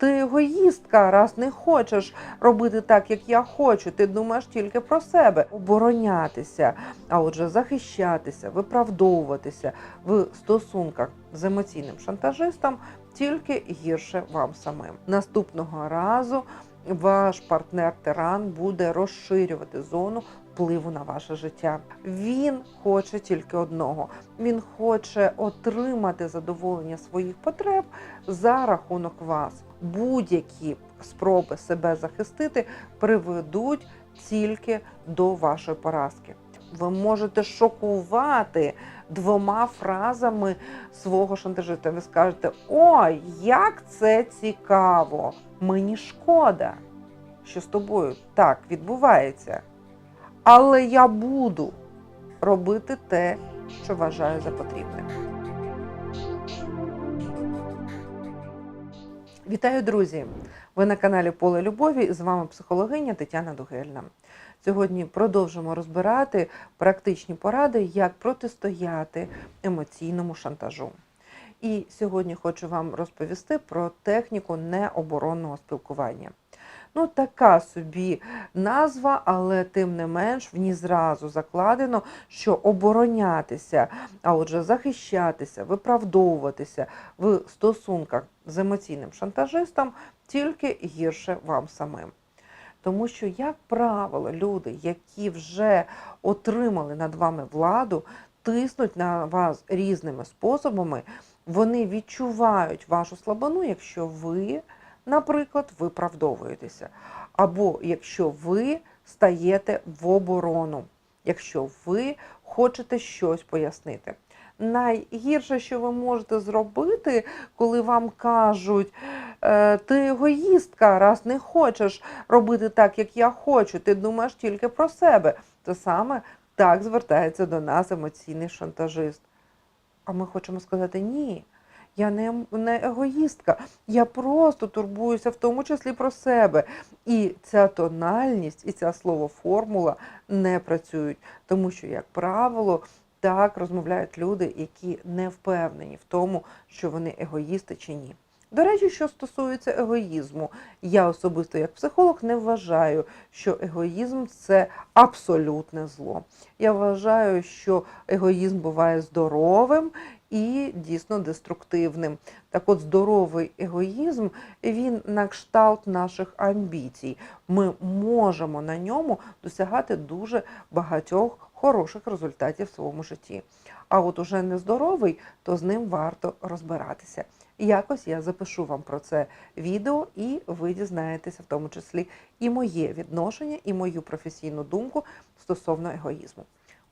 Ти егоїстка, раз не хочеш робити так, як я хочу. Ти думаєш тільки про себе, оборонятися, а отже, захищатися, виправдовуватися в стосунках з емоційним шантажистом тільки гірше вам самим. Наступного разу ваш партнер тиран буде розширювати зону впливу на ваше життя. Він хоче тільки одного: він хоче отримати задоволення своїх потреб за рахунок вас. Будь-які спроби себе захистити приведуть тільки до вашої поразки. Ви можете шокувати двома фразами свого шантажиста. Ви скажете: Ой, як це цікаво! Мені шкода, що з тобою так відбувається. Але я буду робити те, що вважаю за потрібне. Вітаю, друзі! Ви на каналі Поле Любові. З вами психологиня Тетяна Дугельна. Сьогодні продовжимо розбирати практичні поради, як протистояти емоційному шантажу. І сьогодні хочу вам розповісти про техніку необоронного спілкування. Ну, така собі назва, але тим не менш в ній зразу закладено, що оборонятися, а отже, захищатися, виправдовуватися в стосунках з емоційним шантажистом тільки гірше вам самим. Тому що, як правило, люди, які вже отримали над вами владу, тиснуть на вас різними способами, вони відчувають вашу слабину, якщо ви наприклад, виправдовуєтеся. Або якщо ви стаєте в оборону, якщо ви хочете щось пояснити. Найгірше, що ви можете зробити, коли вам кажуть, «Е, ти егоїстка, раз не хочеш робити так, як я хочу, ти думаєш тільки про себе. Це саме так звертається до нас емоційний шантажист. А ми хочемо сказати ні. Я не, не егоїстка, я просто турбуюся в тому числі про себе. І ця тональність, і ця словоформула не працюють, тому що, як правило, так розмовляють люди, які не впевнені в тому, що вони егоїсти чи ні. До речі, що стосується егоїзму, я особисто як психолог не вважаю, що егоїзм це абсолютне зло. Я вважаю, що егоїзм буває здоровим і дійсно деструктивним. Так от здоровий егоїзм він на кшталт наших амбіцій. Ми можемо на ньому досягати дуже багатьох хороших результатів в своєму житті. А от уже нездоровий, то з ним варто розбиратися. Якось я запишу вам про це відео, і ви дізнаєтеся в тому числі і моє відношення, і мою професійну думку стосовно егоїзму.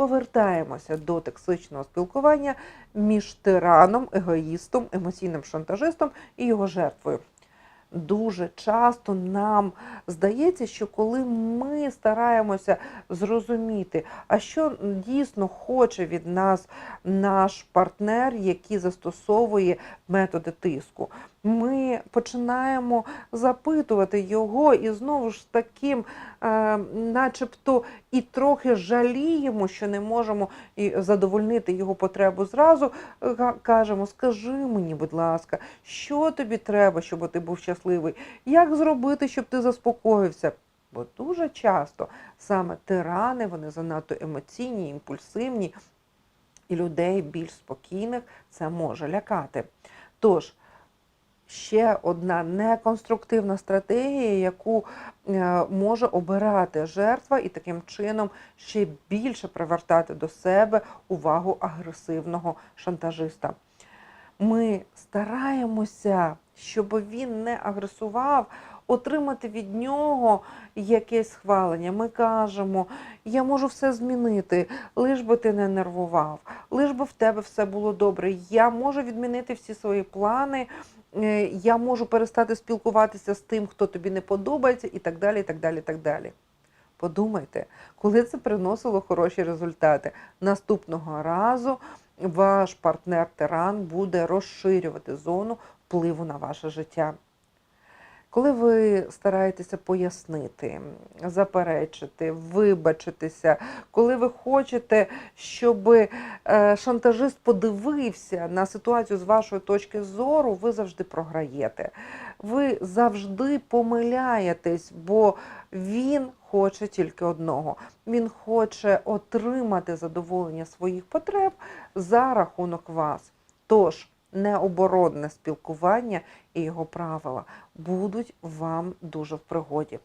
Повертаємося до токсичного спілкування між тираном, егоїстом, емоційним шантажистом і його жертвою. Дуже часто нам здається, що коли ми стараємося зрозуміти, а що дійсно хоче від нас наш партнер, який застосовує методи тиску, ми починаємо запитувати його і знову ж таким, е, начебто, і трохи жаліємо, що не можемо і задовольнити його потребу зразу. Кажемо, скажи мені, будь ласка, що тобі треба, щоб ти був щасливий? Як зробити, щоб ти заспокоївся? Бо дуже часто саме тирани, вони занадто емоційні, імпульсивні, і людей більш спокійних це може лякати. Тож, ще одна неконструктивна стратегія, яку е, може обирати жертва, і таким чином ще більше привертати до себе увагу агресивного шантажиста. Ми стараємося, щоб він не агресував, отримати від нього якесь схвалення. Ми кажемо, я можу все змінити, лиш би ти не нервував, лиш би в тебе все було добре. Я можу відмінити всі свої плани, я можу перестати спілкуватися з тим, хто тобі не подобається, і так далі. і так далі, і так далі. Подумайте, коли це приносило хороші результати. Наступного разу ваш партнер-тиран буде розширювати зону впливу на ваше життя. Коли ви стараєтеся пояснити, заперечити, вибачитися, коли ви хочете, щоб е, шантажист подивився на ситуацію з вашої точки зору, ви завжди програєте. Ви завжди помиляєтесь, бо він хоче тільки одного. Він хоче отримати задоволення своїх потреб за рахунок вас. Тож необоронне спілкування і його правила будуть вам дуже в пригоді.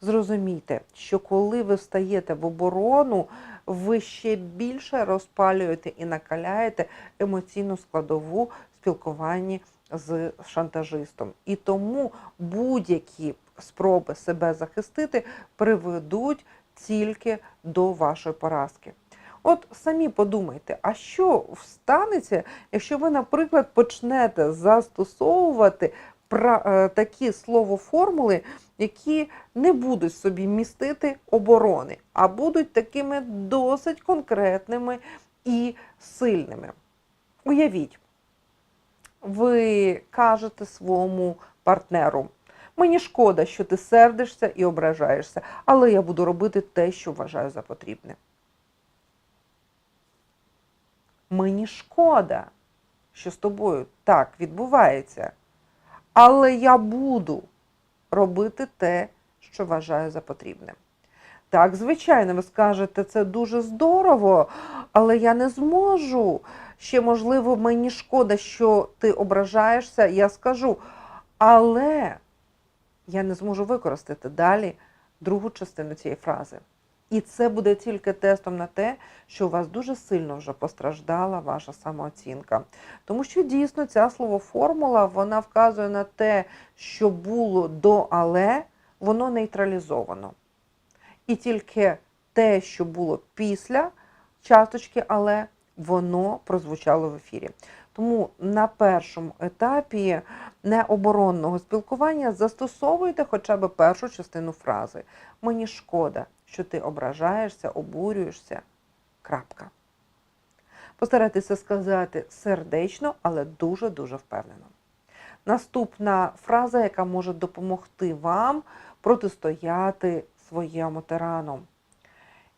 Зрозумійте, що коли ви встаєте в оборону, ви ще більше розпалюєте і накаляєте емоційну складову в спілкуванні з шантажистом. І тому будь-які спроби себе захистити приведуть тільки до вашої поразки. От самі подумайте, а що станеться, якщо ви, наприклад, почнете застосовувати е, такі словоформули, які не будуть собі містити оборони, а будуть такими досить конкретними і сильними. Уявіть, ви кажете своєму партнеру. Мені шкода, що ти сердишся і ображаєшся, але я буду робити те, що вважаю за потрібне. Мені шкода, що з тобою так відбувається, але я буду робити те, що вважаю за потрібне. Так, звичайно, ви скажете, це дуже здорово, але я не зможу. Ще, можливо, мені шкода, що ти ображаєшся, я скажу. Але я не зможу використати далі другу частину цієї фрази. І це буде тільки тестом на те, що у вас дуже сильно вже постраждала ваша самооцінка. Тому що дійсно ця словоформула вона вказує на те, що було до але, воно нейтралізовано. І тільки те, що було після часточки але, воно прозвучало в ефірі. Тому на першому етапі необоронного спілкування застосовуйте хоча б першу частину фрази. Мені шкода, що ти ображаєшся, обурюєшся. Крапка. Постарайтеся сказати сердечно, але дуже-дуже впевнено. Наступна фраза, яка може допомогти вам протистояти своєму тирану.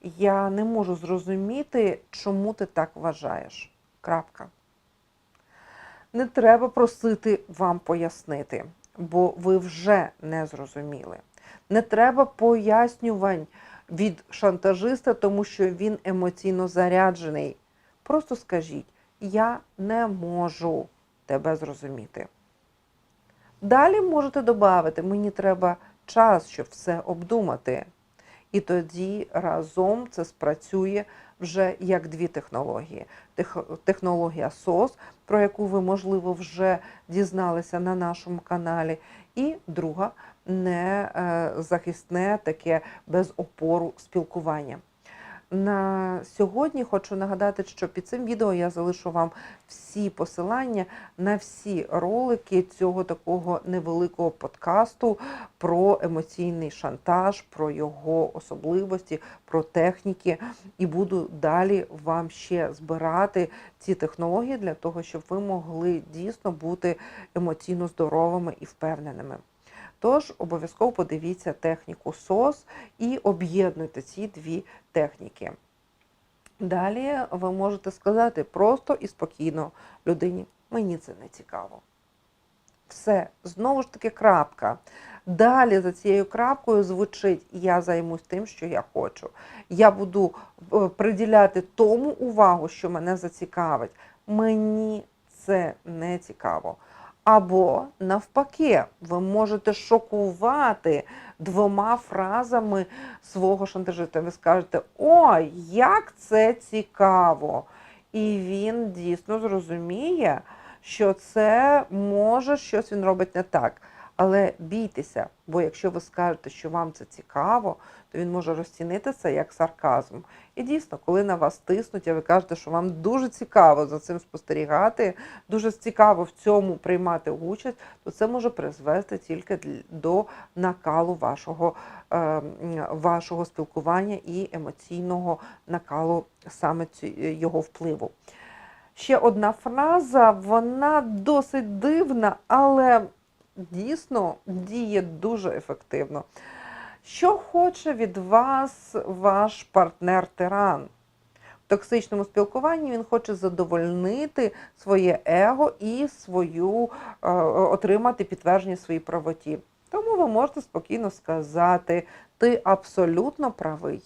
Я не можу зрозуміти, чому ти так вважаєш. Крапка. Не треба просити вам пояснити, бо ви вже не зрозуміли. Не треба пояснювань від шантажиста, тому що він емоційно заряджений. Просто скажіть, я не можу тебе зрозуміти. Далі можете додати, мені треба час, щоб все обдумати. І тоді разом це спрацює вже як дві технології: технологія SOS, про яку ви, можливо, вже дізналися на нашому каналі, і друга незахисне таке без опору спілкування. На сьогодні хочу нагадати, що під цим відео я залишу вам всі посилання на всі ролики цього такого невеликого подкасту про емоційний шантаж, про його особливості, про техніки. І буду далі вам ще збирати ці технології для того, щоб ви могли дійсно бути емоційно здоровими і впевненими. Тож обов'язково подивіться техніку СОС і об'єднуйте ці дві техніки. Далі ви можете сказати просто і спокійно людині, мені це не цікаво. Все, знову ж таки, крапка. Далі за цією крапкою звучить Я займусь тим, що я хочу. Я буду е, приділяти тому увагу, що мене зацікавить. Мені це не цікаво. Або навпаки, ви можете шокувати двома фразами свого шантажиста. Ви скажете, ой, як це цікаво! І він дійсно зрозуміє, що це може щось він робить не так. Але бійтеся, бо якщо ви скажете, що вам це цікаво, то він може розцінити це як сарказм. І дійсно, коли на вас тиснуть, а ви кажете, що вам дуже цікаво за цим спостерігати, дуже цікаво в цьому приймати участь, то це може призвести тільки до накалу вашого, е, вашого спілкування і емоційного накалу саме його впливу. Ще одна фраза, вона досить дивна, але дійсно діє дуже ефективно. Що хоче від вас ваш партнер-тиран? В токсичному спілкуванні він хоче задовольнити своє его і свою е, отримати підтвердження своїй правоті. Тому ви можете спокійно сказати, ти абсолютно правий.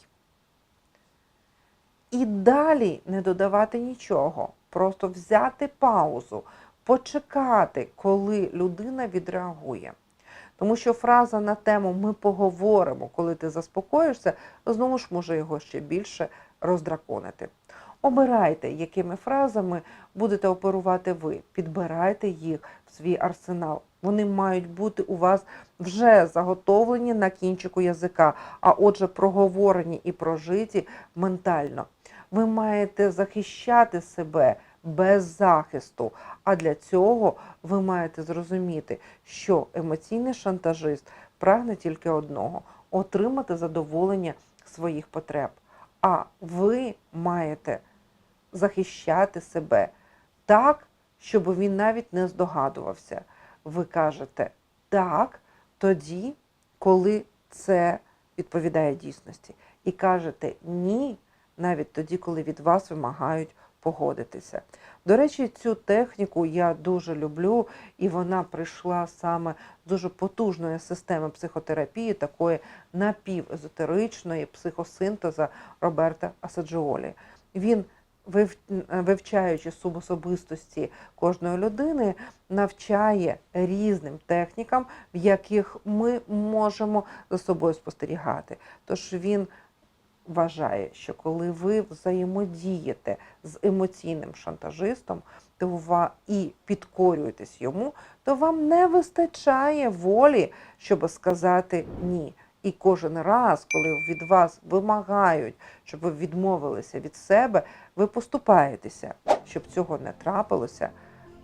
І далі не додавати нічого, просто взяти паузу, почекати, коли людина відреагує. Тому що фраза на тему Ми поговоримо, коли ти заспокоїшся, знову ж може його ще більше роздраконити. Обирайте, якими фразами будете оперувати ви, підбирайте їх в свій арсенал. Вони мають бути у вас вже заготовлені на кінчику язика, а отже, проговорені і прожиті ментально. Ви маєте захищати себе без захисту. А для цього ви маєте зрозуміти, що емоційний шантажист прагне тільки одного отримати задоволення своїх потреб. А ви маєте захищати себе так, щоб він навіть не здогадувався. Ви кажете так тоді, коли це відповідає дійсності. І кажете ні, навіть тоді, коли від вас вимагають погодитися. До речі, цю техніку я дуже люблю, і вона прийшла саме з дуже потужної системи психотерапії, такої напівезотеричної психосинтеза Роберта Асаджіолі. Він вив- вивчаючи субособистості кожної людини, навчає різним технікам, в яких ми можемо за собою спостерігати. Тож він вважає, що коли ви взаємодієте з емоційним шантажистом, то і підкорюєтесь йому, то вам не вистачає волі, щоб сказати ні. І кожен раз, коли від вас вимагають, щоб ви відмовилися від себе, ви поступаєтеся. Щоб цього не трапилося,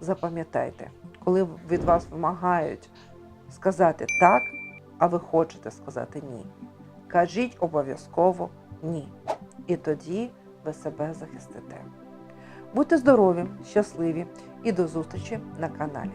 запам'ятайте, коли від вас вимагають сказати так, а ви хочете сказати ні. Кажіть обов'язково ні. І тоді ви себе захистите. Будьте здорові, щасливі і до зустрічі на каналі.